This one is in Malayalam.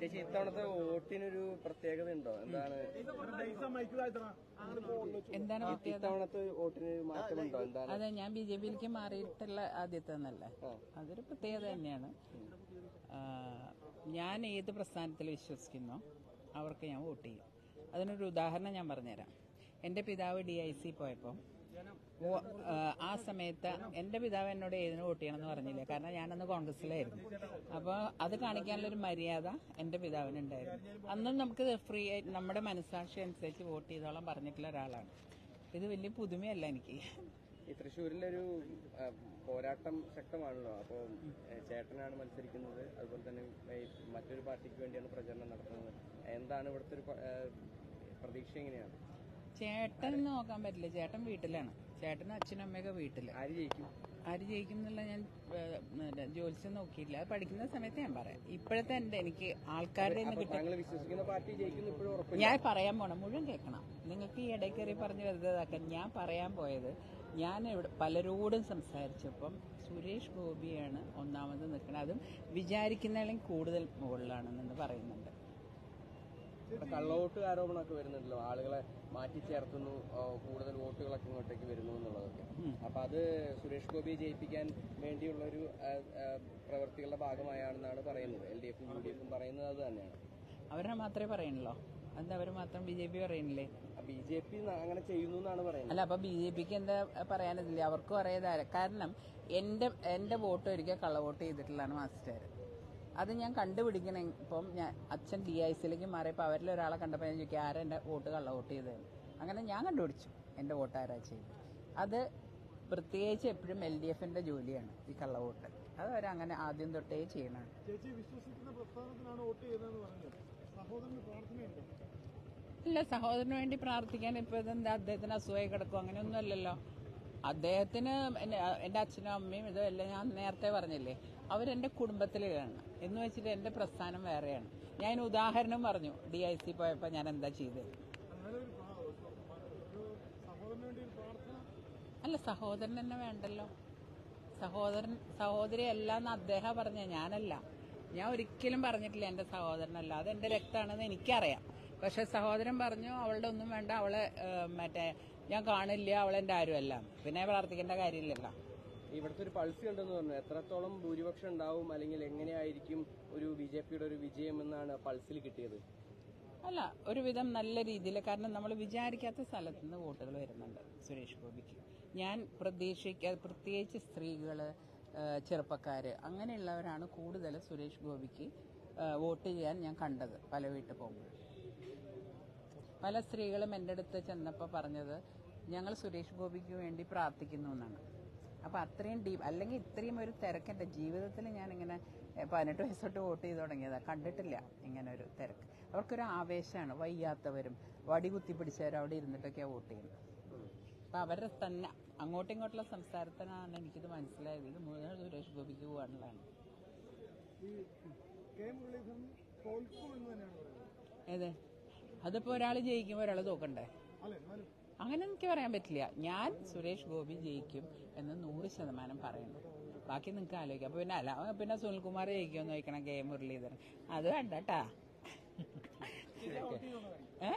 ചേച്ചി ഇത്തവണത്തെ വോട്ടിനൊരു പ്രത്യേകത ഉണ്ടോ എന്താണ് എന്താണ് ഇത്തവണത്തെ വോട്ടിനൊരു മാറ്റമുണ്ടോ? എന്താണ്? അതെ ഞാൻ ബി ജെ പിയിലേക്ക് മാറിയിട്ടുള്ള ആദ്യത്തെ എന്നല്ലേ അതൊരു പ്രത്യേകത തന്നെയാണ്. ഞാൻ ഏത് പ്രസ്ഥാനത്തിൽ വിശ്വസിക്കുന്നോ അവർക്ക് ഞാൻ വോട്ട് ചെയ്യും. അതിനൊരു ഉദാഹരണം ഞാൻ പറഞ്ഞുതരാം. എന്റെ പിതാവ് ഡി ഐ സി പോയപ്പോൾ ആ, ആ സമയത്ത് എന്റെ പിതാവ് എന്നോട് ഏതിന് വോട്ട് ചെയ്യണമെന്ന് പറഞ്ഞില്ല? കാരണം ഞാനന്ന് കോൺഗ്രസിലായിരുന്നു അപ്പോൾ അത് കാണിക്കാനുള്ളൊരു മര്യാദ എന്റെ പിതാവിനുണ്ടായിരുന്നു. അന്നും നമുക്ക് ഫ്രീ ആയിട്ട് നമ്മുടെ മനസ്സാക്ഷി അനുസരിച്ച് വോട്ട് ചെയ്തോളാം പറഞ്ഞിട്ടുള്ള ഒരാളാണ്. ഇത് വലിയ പുതുമയല്ല എനിക്ക്. ഈ തൃശ്ശൂരിലൊരു പോരാട്ടം ശക്തമാണല്ലോ. അപ്പോൾ ചേട്ടനാണ് മത്സരിക്കുന്നത്. അതുപോലെ തന്നെ മറ്റൊരു പാർട്ടിക്ക് വേണ്ടിയാണ് പ്രചരണം നടത്തുന്നത്. എന്താണ് ഇവിടുത്തെ ഒരു പ്രതീക്ഷ എങ്ങനെയാണ്? ചേട്ടൻ നോക്കാൻ പറ്റില്ല. ചേട്ടൻ വീട്ടിലാണ്. ചേട്ടനും അച്ഛനും അമ്മയൊക്കെ വീട്ടിൽ. ആര് ജയിക്കും? ആര് ജയിക്കും എന്നുള്ള ഞാൻ ജോലിച്ച് നോക്കിയില്ല. അത് പഠിക്കുന്ന സമയത്ത് ഞാൻ പറയാം. ഇപ്പോഴത്തെ എന്റെ എനിക്ക് ആൾക്കാരുടെ ഞാൻ പറയാൻ പോണം. മുഴുവൻ കേൾക്കണം. നിങ്ങൾക്ക് ഈ ഇടയ്ക്കറി പറഞ്ഞ് വെറുതെതാക്കാൻ ഞാൻ പറയാൻ പോയത് ഞാൻ ഇവിടെ പലരോടും സംസാരിച്ചപ്പം സുരേഷ് ഗോപിയാണ് ഒന്നാമത് നിൽക്കുന്നത് അതും വിചാരിക്കുന്നതിലും കൂടുതൽ മുകളിലാണെന്ന് പറയുന്നുണ്ട്. കള്ളവോട്ട് ആരോപണമൊക്കെ വരുന്നുണ്ടല്ലോ. ആളുകളെ മാറ്റി ചേർത്തുന്നു. കൂടുതൽ വോട്ടുകളൊക്കെ ഇങ്ങോട്ടേക്ക് വരുന്നു എന്നുള്ളതൊക്കെ. അപ്പൊ അത് സുരേഷ് ഗോപിയെ ജയിപ്പിക്കാൻ വേണ്ടിയുള്ള ഒരു പ്രവൃത്തികളുടെ ഭാഗമായാണെന്നാണ് പറയുന്നത്. എൽ ഡി എഫും യു ഡി എഫും പറയുന്നത് അത് തന്നെയാണ്. അവരെ മാത്രമേ പറയണല്ലോ എന്താ അവർ മാത്രം ബി ജെ പി പറയണില്ലേ ബി ജെ പി അങ്ങനെ ചെയ്യുന്നു എന്നാണ് പറയുന്നത്. അല്ല അപ്പൊ ബി ജെ പിക്ക് എന്താ പറയാനില്ല അവർക്കും അറിയാതെ കാരണം എന്റെ എന്റെ വോട്ട് ഒരിക്കൽ കള്ളവോട്ട് ചെയ്തിട്ടുള്ളതാണ് മാസ്റ്റർ. അത് ഞാൻ കണ്ടുപിടിക്കണേ. ഇപ്പം ഞാൻ അച്ഛൻ ഡി ഐ സിയിലേക്ക് മാറിയപ്പോൾ അവരിൽ ഒരാളെ കണ്ടപ്പോൾ ഞാൻ ചോദിക്കും ആരാ എന്റെ വോട്ട് കള്ള വോട്ട് ചെയ്തത് അങ്ങനെ ഞാൻ കണ്ടുപിടിച്ചു എന്റെ വോട്ട് ആരാ ചെയ്തത് അത് പ്രത്യേകിച്ച് എപ്പോഴും എൽ ഡി എഫിന്റെ ജോലിയാണ് ഈ കള്ള വോട്ട്. അത് അവരങ്ങനെ ആദ്യം തൊട്ടേ ചെയ്യണം ഇല്ല സഹോദരന് വേണ്ടി പ്രാർത്ഥിക്കാൻ ഇപ്പൊ ഇതെന്താ അദ്ദേഹത്തിന് അസുഖമായി കിടക്കും അങ്ങനെയൊന്നും അല്ലല്ലോ അദ്ദേഹത്തിന് എന്റെ അച്ഛനും അമ്മയും ഇതെല്ലാം ഞാൻ നേരത്തെ പറഞ്ഞില്ലേ? അവരെന്റെ കുടുംബത്തിലാണ്. എന്ന് വെച്ചിട്ട് എന്റെ പ്രസ്ഥാനം വേറെയാണ്. ഞാൻ ഉദാഹരണം പറഞ്ഞു. ഡി ഐ സി പോയപ്പോൾ ഞാൻ എന്താ ചെയ്തത് അല്ല സഹോദരൻ തന്നെ വേണ്ടല്ലോ. സഹോദരൻ സഹോദരി അല്ല എന്ന് അദ്ദേഹം പറഞ്ഞ ഞാനല്ല. ഞാൻ ഒരിക്കലും പറഞ്ഞിട്ടില്ല എന്റെ സഹോദരനല്ല. അത് എന്റെ രക്തമാണെന്ന് എനിക്കറിയാം. പക്ഷെ സഹോദരൻ പറഞ്ഞു അവളുടെ ഒന്നും വേണ്ട അവളെ മറ്റേ ഞാൻ കാണില്ല അവളെന്റെ ആരുമല്ല പിന്നെ പ്രാർത്ഥിക്കേണ്ട കാര്യമില്ലല്ലോ. ഇവിടുത്തെ ഒരു പൾസി ഉണ്ടെന്ന് പറഞ്ഞു എത്രത്തോളം ഭൂരിപക്ഷം ഉണ്ടാവും അല്ലെങ്കിൽ എങ്ങനെയായിരിക്കും ഒരു ബി ജെ പിയുടെ ഒരു വിജയം എന്നാണ് പൾസിൽ കിട്ടിയത്? അല്ല ഒരുവിധം നല്ല രീതിയിൽ കാരണം നമ്മൾ വിചാരിക്കാത്ത സ്ഥലത്ത് നിന്ന് വോട്ടുകൾ വരുന്നുണ്ട് സുരേഷ് ഗോപിക്ക്. ഞാൻ പ്രതീക്ഷിക്കാതെ പ്രത്യേകിച്ച് സ്ത്രീകൾ ചെറുപ്പക്കാർ അങ്ങനെയുള്ളവരാണ് കൂടുതൽ സുരേഷ് ഗോപിക്ക് വോട്ട് ചെയ്യാൻ ഞാൻ കണ്ടത് പല വീട്ടിൽ പോകുമ്പോൾ പല സ്ത്രീകളും എന്റെ അടുത്ത് ചെന്നപ്പോൾ പറഞ്ഞത് ഞങ്ങൾ സുരേഷ് ഗോപിക്ക് വേണ്ടി പ്രാർത്ഥിക്കുന്നു എന്നാണ്. അപ്പൊ അത്രയും ഡീപ്പ് അല്ലെങ്കിൽ ഇത്രയും ഒരു തിരക്ക് എന്റെ ജീവിതത്തിൽ ഞാൻ ഇങ്ങനെ പതിനെട്ട് വയസ്സോട്ട് വോട്ട് ചെയ്ത് തുടങ്ങിയതാണ് കണ്ടിട്ടില്ല ഇങ്ങനെ ഒരു തിരക്ക്. അവർക്കൊരു ആവേശമാണ് വയ്യാത്തവരും വടി കുത്തി പിടിച്ചവരും അവിടെ ഇരുന്നിട്ടൊക്കെയാണ് വോട്ട് ചെയ്യുന്നത്. അപ്പൊ അവരുടെ തന്നെ അങ്ങോട്ടും ഇങ്ങോട്ടുള്ള സംസാരത്തിനാണ് എനിക്കിത് മനസ്സിലായത്. ഇത് മുഴുവൻ സുരേഷ് ഗോപിക്ക് പോകാനുള്ളതാണ്. ഏത്? അതിപ്പോ ഒരാൾ ജയിക്കുമ്പോൾ ഒരാൾ തോക്കണ്ടേ? അങ്ങനെ എനിക്ക് പറയാൻ പറ്റില്ല. ഞാൻ സുരേഷ് ഗോപി ജയിക്കും എന്ന് നൂറ് ശതമാനം പറയുന്നു. ബാക്കി നിങ്ങൾക്ക് ആലോചിക്കാം. അപ്പോൾ പിന്നെ അല്ല പിന്നെ സുനിൽകുമാർ ജയിക്കുമെന്ന് ചോദിക്കണം കെ മുരളീധരൻ അത് വേണ്ട കേട്ടാ ഏ?